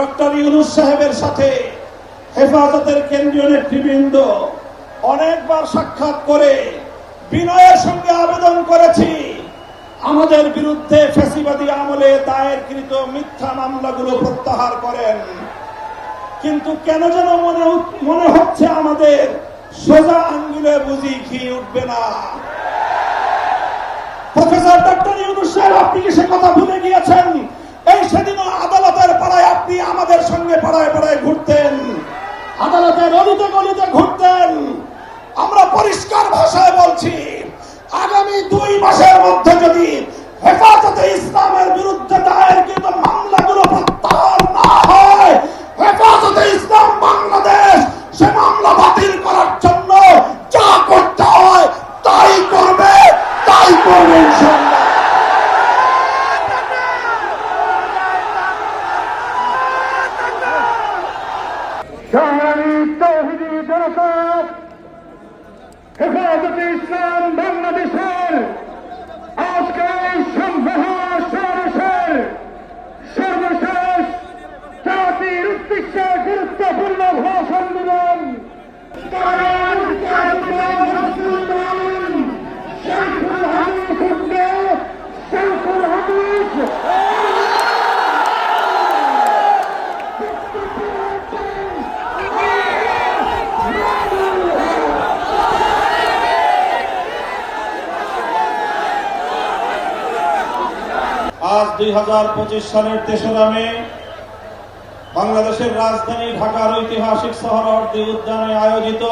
Doctor Yunus সাহেবের সাথে হেফাজতের কেন্দ্রীয় নেতৃবৃন্দ অনেকবার সাক্ষাৎ করে বিনয়ের সঙ্গে আবেদন করেছি, আমাদের বিরুদ্ধে ফেসিবাদী আমলে দায়েরকৃত মিথ্যা মামলাগুলো প্রত্যাহার করেন। কিন্তু কেন যেন মনে মনে হচ্ছে আমাদের সোজা আঙ্গুলে বুঝি ঘি উঠবে না। প্রফেসর ডক্টর ইউনুস সাহেব, আপনি কি সে কথা ভুলে গিয়েছেন? এই সেদিনও আপনি আমাদের সঙ্গে পাড়ায় পাড়ায় ঘুরতেন আদালতের অলিতে গলিতে ঘুরতেন। আমরা পরিষ্কার ভাষায় বলছি, আগামী দুই মাসের মধ্যে যদি হেফাজতে ইসলামের বিরুদ্ধে দায়েরকৃত মামলাগুলো প্রত্যাহার না হয়, হেফাজতে ইসলাম বাংলাদেশ সে মামলা বাতিল করার জন্য যা করতে হয় তাই করবে তাই করবে ইনশাআল্লাহ সংগ্রামী তৌহিদি জনতা হেফাজতে ইসলাম বাংলাদেশের আজকের এই সম্ভাবনা সমাবেশের সর্বশেষ জাতির উদ্দেশ্যে গুরুত্বপূর্ণ ভাষণ দিলেন কারণ শেখুল হাদিস উঠবে শেখুল হাদিস আজ দুই হাজার পঁচিশ সালের তেসরা মে, বাংলাদেশের রাজধানী ঢাকার ঐতিহাসিক শহরবর্তী উদ্যানে আয়োজিত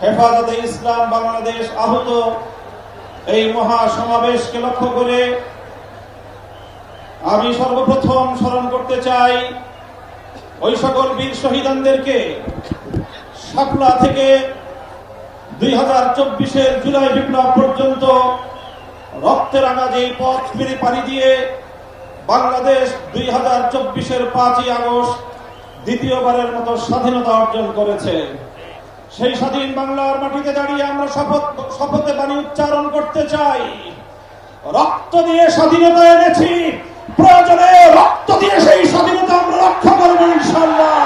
হেফাজতে ইসলাম বাংলাদেশ আহত এই মহা সমাবেশকে লক্ষ্য করে আমি সর্বপ্রথম স্মরণ করতে চাই ওই সকল বীর শহীদানদেরকে শাপলা থেকে দুই হাজার চব্বিশের জুলাই বিপ্লব পর্যন্ত রক্তের আগাজে পথ ফিরে পাড়ি দিয়ে বাংলাদেশ দুই হাজার চব্বিশের পাঁচই আগস্ট দ্বিতীয়বারের মতো স্বাধীনতা অর্জন করেছে। সেই স্বাধীন বাংলার মাটিতে দাঁড়িয়ে আমরা শপথ, শপথে বাণী উচ্চারণ করতে চাই। রক্ত দিয়ে স্বাধীনতা এনেছি, প্রয়োজনে রক্ত দিয়ে সেই স্বাধীনতা আমরা রক্ষা করব ইনশাল্লাহ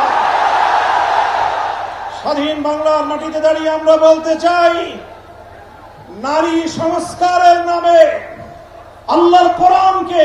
স্বাধীন বাংলার মাটিতে দাঁড়িয়ে আমরা বলতে চাই, নারী সংস্কারের নামে আল্লাহর কোরআনকে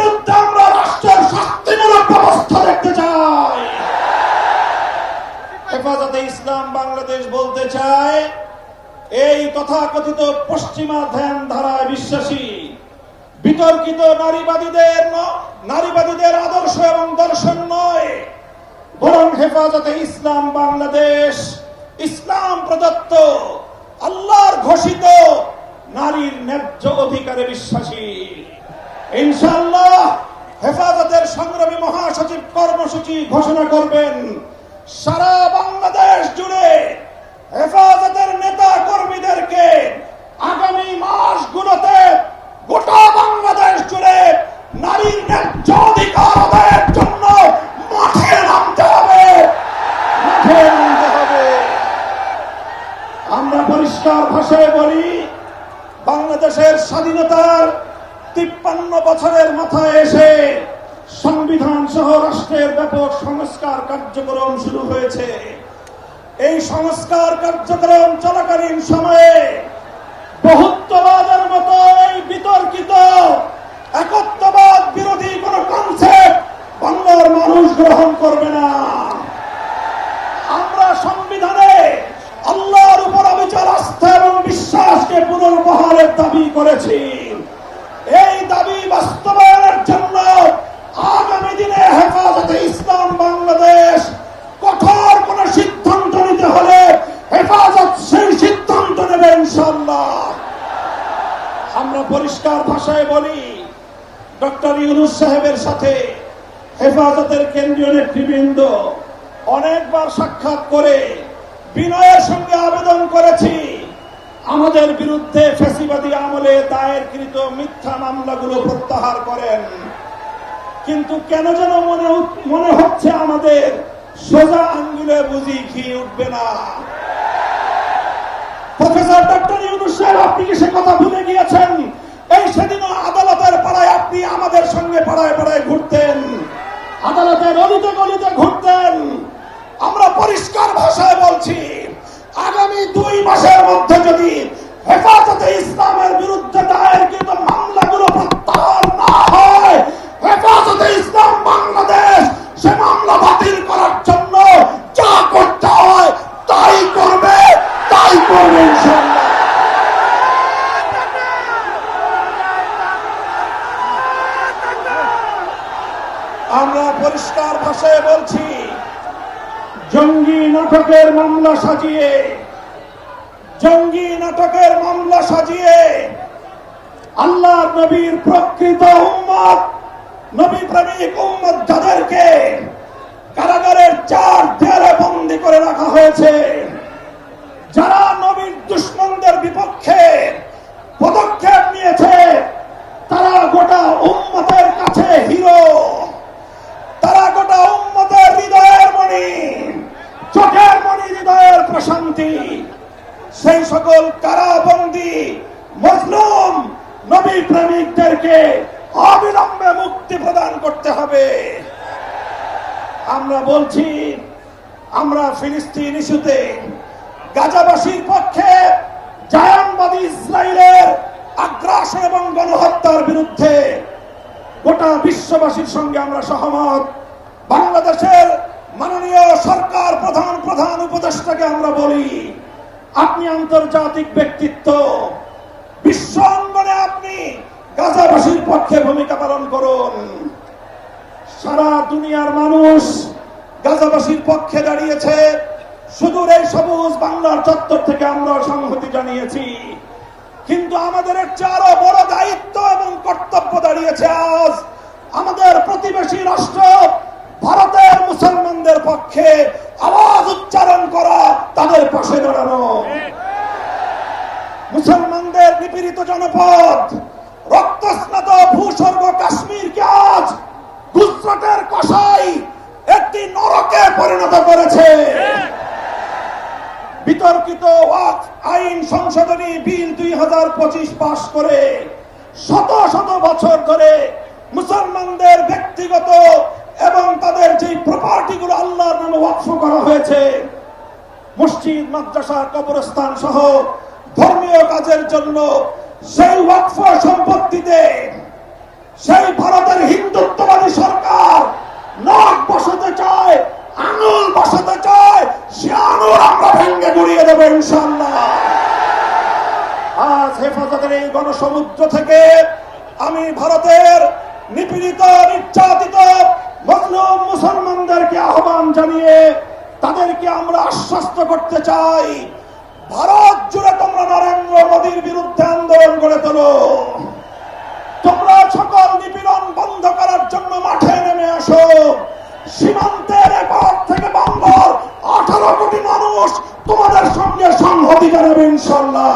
ব্যবস্থা দেখতে চাই। হেফাজতে ইসলাম বাংলাদেশ বলতে চায় এই তথাকথিত পশ্চিমা ধ্যান ধারায় বিশ্বাসী, বিতর্কিত নারীবাদীদের নারীবাদীদের আদর্শ এবং দর্শন নয়। বরং হেফাজতে ইসলাম বাংলাদেশ, ইসলাম প্রদত্ত, আল্লাহর ঘোষিত নারীর ন্যায্য অধিকারে বিশ্বাসী। ইনশাআল্লাহ হেফাজতের সংগ্রামী মহাসচিব কর্মসূচি ঘোষণা করবেন। সারা বাংলাদেশ জুড়ে হেফাজতের নেতা কর্মীদেরকে আগামী মাসগুলোতে গোটা বাংলাদেশ জুড়ে নারীর ন্যায্য অধিকার আদায়ের জন্য মাঠে নামতে হবে মাঠে নামতে হবে আমরা পরিষ্কার ভাষায় বলি বাংলাদেশের স্বাধীনতার তিপ্পান্ন বছরের মাথায় এসে সংবিধান সহ রাষ্ট্রের ব্যাপক সংস্কার কার্যক্রম শুরু হয়েছে। এই সংস্কার কার্যক্রম চলাকালীন সময়ে বহুত্ববাদের মতো এই বিতর্কিত, একত্ববাদ বিরোধী কোন কনসেপ্ট বাংলার মানুষ গ্রহণ করবে না। আমরা সংবিধানে আল্লাহর উপর অবিচার আস্থা এবং বিশ্বাসকে পুনর্বহারের দাবি করেছি। পরিষ্কার ভাষায় বলি, ডক্টর ইউনুস সাহেবের সাথে হেফাজতের কেন্দ্রীয় নেতৃবৃন্দ অনেকবার সাক্ষাৎ করে বিনয়ের সঙ্গে আবেদন করেছি, আমাদের বিরুদ্ধে ফ্যাসিবাদী আমলে দায়েরকৃত মিথ্যা মামলাগুলো প্রত্যাহার করেন। কিন্তু কেন যেন মনে মনে হচ্ছে আমাদের সোজা আঙ্গুলে বুঝি ঘি উঠবে না। প্রফেসর ডক্টর আপনি কি সে কথা ভুলে গিয়েছেন? এই সেদিনও আদালতের পাড়ায় আপনি আমাদের সঙ্গে পাড়ায় পাড়ায় ঘুরতেন। আদালতের অলিতে গলিতে ঘুরতেন। আমরা পরিষ্কার ভাষায় বলছি, আগামী দুই মাসের মধ্যে যদি হেফাজতে ইসলামের বিরুদ্ধে দায়েরকৃত মামলাগুলো প্রত্যাহার না হয়, হেফাজতে ইসলাম বাংলাদেশ সে মামলা বাতিল করার জন্য যা করতে নাটকের মামলা সাজিয়ে, জঙ্গি নাটকের মামলা সাজিয়ে আল্লাহ নবীর প্রকৃত উম্মত নবী প্রেমিক উম্মত যাদেরকে কারাগারের চার দেয়ালে বন্দি করে রাখা হয়েছে যারা নবীর দুশ্মনদের বিপক্ষে পদক্ষেপ নিয়েছে তারা গোটা উম্মতের কাছে হিরো তারা গোটা উম্মতের হৃদয়ের মণি চোখের মণি হৃদয়ের প্রশান্তি সেই সকল কারাবন্দি মজলুম নবী প্রেমিকদেরকে অবিলম্বে মুক্তি প্রদান করতে হবে আমরা বলছি আমরা ফিলিস্তিন ইস্যুতে গাজাবাসীর পক্ষে জায়ানবাদী ইসরায়েলের আগ্রাসন এবং গণহত্যার বিরুদ্ধে গোটা বিশ্ববাসীর সঙ্গে আমরা সহমত। বাংলাদেশের মাননীয় সরকার প্রধান প্রধান উপদেষ্টাকে আমরা বলি, আপনি আন্তর্জাতিক ব্যক্তিত্ব। বিশ্ব অঙ্গনে আপনি গাজাবাসীর পক্ষে ভূমিকা পালন করুন। সারা দুনিয়ার মানুষ গাজাবাসীর পক্ষে দাঁড়িয়েছে। সুদূর এই সবুজ বাংলার চত্বর থেকে আমরা সংহতি জানিয়েছি। কিন্তু আমাদের একটি আরও বড় দায়িত্ব এবং কর্তব্য দাঁড়িয়েছে আজ আমাদের প্রতিবেশী রাষ্ট্র, ভারতের মুসলমানদের পক্ষে আওয়াজ উচ্চারণ করা, তাদের পাশে দাঁড়ানো। মুসলমানদের নিপীড়িত জনপদ, রক্তস্নাত ভূস্বর্গ কাশ্মীরকে আজ গুজরাটের কষাই পরিণত করেছে? বিতর্কিত ওয়াকফ আইন সংশোধনী বিল দুই হাজার পঁচিশ পাশ করে শত শত বছর ধরে মুসলমানদের ব্যক্তিগত এবং তাদের যে প্রপার্টি গুলো আল্লাহর নামে ওয়াকফ করা হয়েছে, মসজিদ, মাদ্রাসা, কবরস্থান সহ ধর্মীয় কাজের জন্য সেই ওয়াকফ সম্পত্তিতে সেই ভারতের হিন্দুত্ববাদী সরকার নখ বসাতে চায় আঙুল বসাতে চায় সে আঙুল আমরা ভেঙ্গে গুড়িয়ে দেবো ইনশাল্লাহ আজ হেফাজতের এই গণসমুদ্র থেকে আমি ভারতের নিপীড়িত, নির্যাতিত, মজলুম মুসলমানদেরকে আহ্বান জানিয়ে তাদেরকে আমরা আশ্বস্ত করতে চাই। ভারত জুড়ে তোমরা নরেন্দ্র মোদীর বিরুদ্ধে আন্দোলন গড়ে তোলো। তোমরা সকল নিপীড়ন বন্ধ করার জন্য মাঠে নেমে আসো। সীমান্তের এপার থেকে বাংলার আঠারো কোটি মানুষ তোমাদের সঙ্গে সংহতি জানাবে ইনশাল্লাহ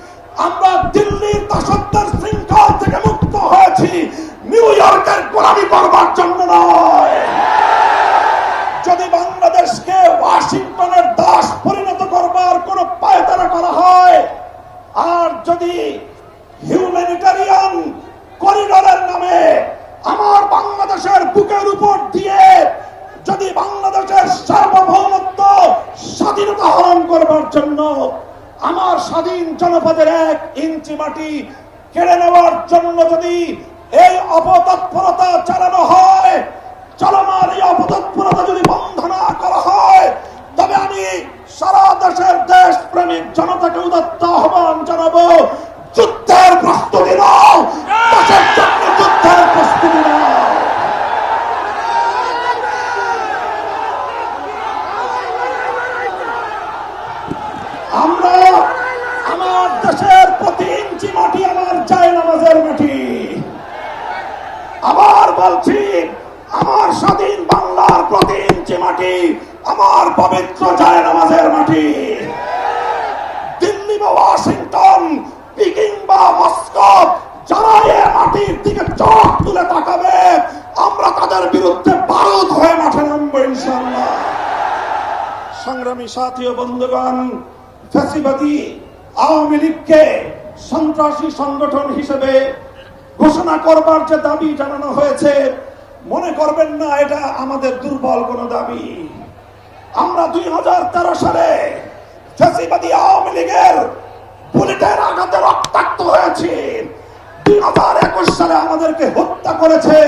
আমরা দিল্লির দাসত্বের শৃঙ্খল থেকে মুক্ত হয়েছি। নিউ ইয়র্কের গোলামি করবার জন্য নয়। যদি বাংলাদেশকে ওয়াশিংটনের দাস পরিণত করবার কোন পায়তারা করা হয়, আর যদি হিউম্যানিটারিয়ান করিডোরের নামে আমার বাংলাদেশের বুকের উপর দিয়ে যদি বাংলাদেশের সার্বভৌমত্ব স্বাধীনতা হরণ করবার জন্য স্বাধীন জনপদের এক ইঞ্চি মাটি কেড়ে নেওয়ার জন্য যদি এই অপতৎপরতা চালানো হয়, চলমান এই অপতৎপরতা যদি বন্ধ না করা হয়, তবে আমি সারা দেশের দেশ প্রেমিক জনতাকে উদত্ত আহ্বান জানাব যুদ্ধের প্রস্তুতি নাও দেশের জন্য যুদ্ধের প্রস্তুতি নাও আমরা আমার দেশের প্রতি ইঞ্চি মাটি আমার যায় নামাজের মাটি আবার বলছি আমার স্বাধীন বাংলার প্রতি ইঞ্চি মাটি আমার পবিত্র যায় নামাজের মাটি দিল্লি বা ওয়াশিংটন পিকিং বা মস্কো যারা এ মাটির দিকে চোখ তুলে তাকাবে আমরা তাদের বিরুদ্ধে বারুদ হয়ে মাঠে নামবো ইনশাল্লাহ সংগ্রামী সাথী ও বন্ধুগণ, ফ্যাসিবাদী আওয়ামী লীগকে সন্ত্রাসী সংগঠন হিসেবে ঘোষণা করবার যে দাবি জানানো হয়েছে, মনে করবেন না, এটা আমাদের দুর্বল কোনো দাবি। আমরা দুই হাজার তেরো সালে ফ্যাসিবাদী আওয়ামী লীগের বুলেটের আঘাতে রক্তাক্ত হয়েছি। দুই হাজার একুশ সালে আমাদেরকে হত্যা করেছে।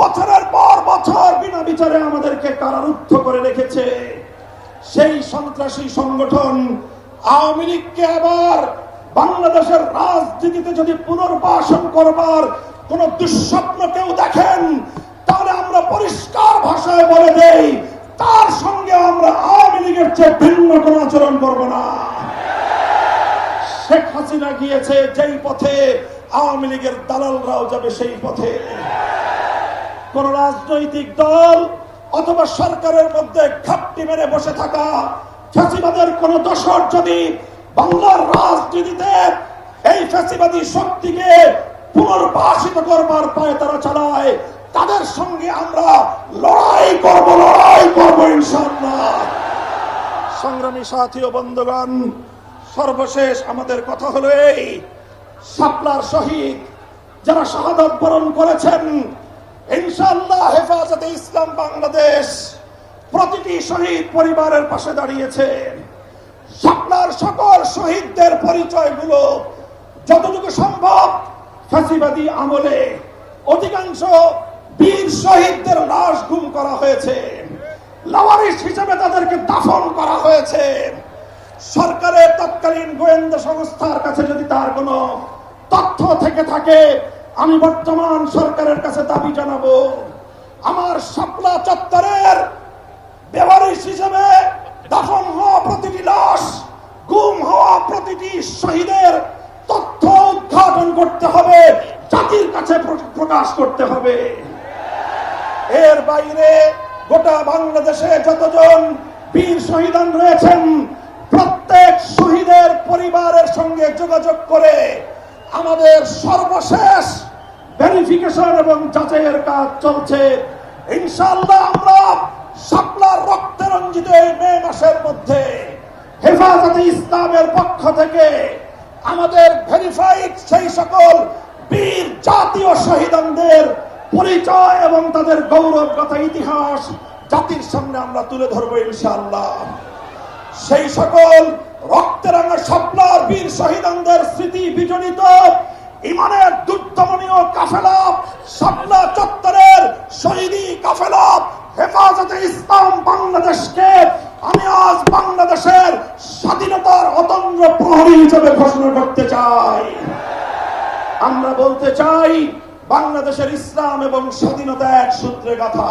বছরের পর বছর বিনা বিচারে আমাদেরকে কারারুদ্ধ করে রেখেছে। সেই সন্ত্রাসী সংগঠন আওয়ামী লীগকে আবার বাংলাদেশের রাজনীতিতে যদি পুনর্বাসন করবার কোন দুঃস্বপ্ন কেউ দেখেন, তাহলে আমরা পরিষ্কার ভাষায় বলে দেই, তার সঙ্গে আমরা আওয়ামী লীগের চেয়ে ভিন্ন কোন আচরণ করব না। শেখ হাসিনা গিয়েছে যেই পথে, আওয়ামী লীগের দালালরাও যাবে সেই পথে। কোন রাজনৈতিক দল অথবা সরকারের মধ্যে ঘাপটি মেরে বসে থাকা ফ্যাসিবাদের কোন দোষর যদি বাংলার রাজনীতিতে এই ফ্যাসিবাদী শক্তিকে পুনর্বাসিত করবার পায়ে তারা চালায়, তাদের সঙ্গে আমরা লড়াই করব লড়াই করব ইনশাআল্লাহ। সংগ্রামী সাথী ও বন্ধুগণ, সর্বশেষ আমাদের কথা হলো এই শাপলার শহীদ, যারা শাহাদত বরণ করেছেন ইনশাআল্লাহ হেফাজতে ইসলাম বাংলাদেশ প্রতিটি শহীদ পরিবারের পাশে দাঁড়িয়েছে। শাপলার সকল শহীদদের পরিচয়গুলো যতটুকু সম্ভব ফাঁসিবাদী আমলে, অধিকাংশ বীর শহীদদের লাশ গুম করা হয়েছে। লাওয়ারিস হিসেবে তাদেরকে দাফন করা হয়েছে। সরকারের তৎকালীন গোয়েন্দা সংস্থার কাছে যদি তার কোনো তথ্য থেকে থাকে আমি বর্তমান সরকারের কাছে দাবি জানাব, আমার শাপলা চত্বরের বেওয়ারিশ হিসেবে দাফন হওয়া প্রতিটি লাশ, গুম হওয়া প্রতিটি শহীদের তথ্য উদ্ঘাটন করতে হবে, জাতির কাছে প্র- প্রকাশ করতে হবে। এর বাইরে গোটা বাংলাদেশে যতজন বীর শহীদান রয়েছেন, প্রত্যেক শহীদের পরিবারের সঙ্গে যোগাযোগ করে আমাদের সর্বশেষ ভেরিফিকেশন এবং যাচাইয়ের কাজ চলছে। ইনশাআল্লাহ আমরা শাপলার রক্তে রঞ্জিত মে মাসের মধ্যে হেফাজতে ইসলামের পক্ষ থেকে আমাদের ভেরিফাইড সেই সকল বীর জাতীয় শহীদানদের পরিচয় এবং তাদের গৌরবগাথা ইতিহাস জাতির সামনে আমরা তুলে ধরবো ইনশাআল্লাহ। সেই সকল রক্তেরাঙ্গা স্বপ্নার বীর শহীদানদের স্মৃতি বিজড়িত, ইমানের স্বপ্না চত্বরের শহীদি হেফাজতে ইসলাম বাংলাদেশকে আমি আজ বাংলাদেশের স্বাধীনতার অতন্দ্র প্রহরী হিসেবে ঘোষণা করতে চাই। আমরা বলতে চাই, বাংলাদেশের ইসলাম এবং স্বাধীনতা এক সূত্রে গাথা।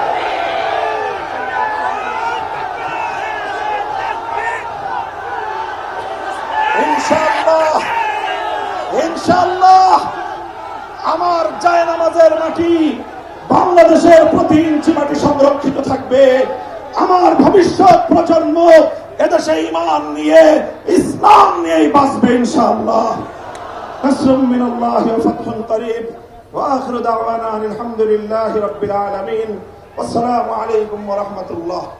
ইনশাআল্লাহ আমার জায় নামাজের মাটি বাংলাদেশের প্রতি ইঞ্চি মাটি সংরক্ষিত থাকবে আমার ভবিষ্যৎ প্রজন্ম এদেশে ইমান নিয়ে ইসলাম নিয়েই বাঁচবে ইনশাআল্লাহ نصر من الله وفتح قريب واخر دعوانا ان الحمد لله رب العالمين والسلام عليكم ورحمه الله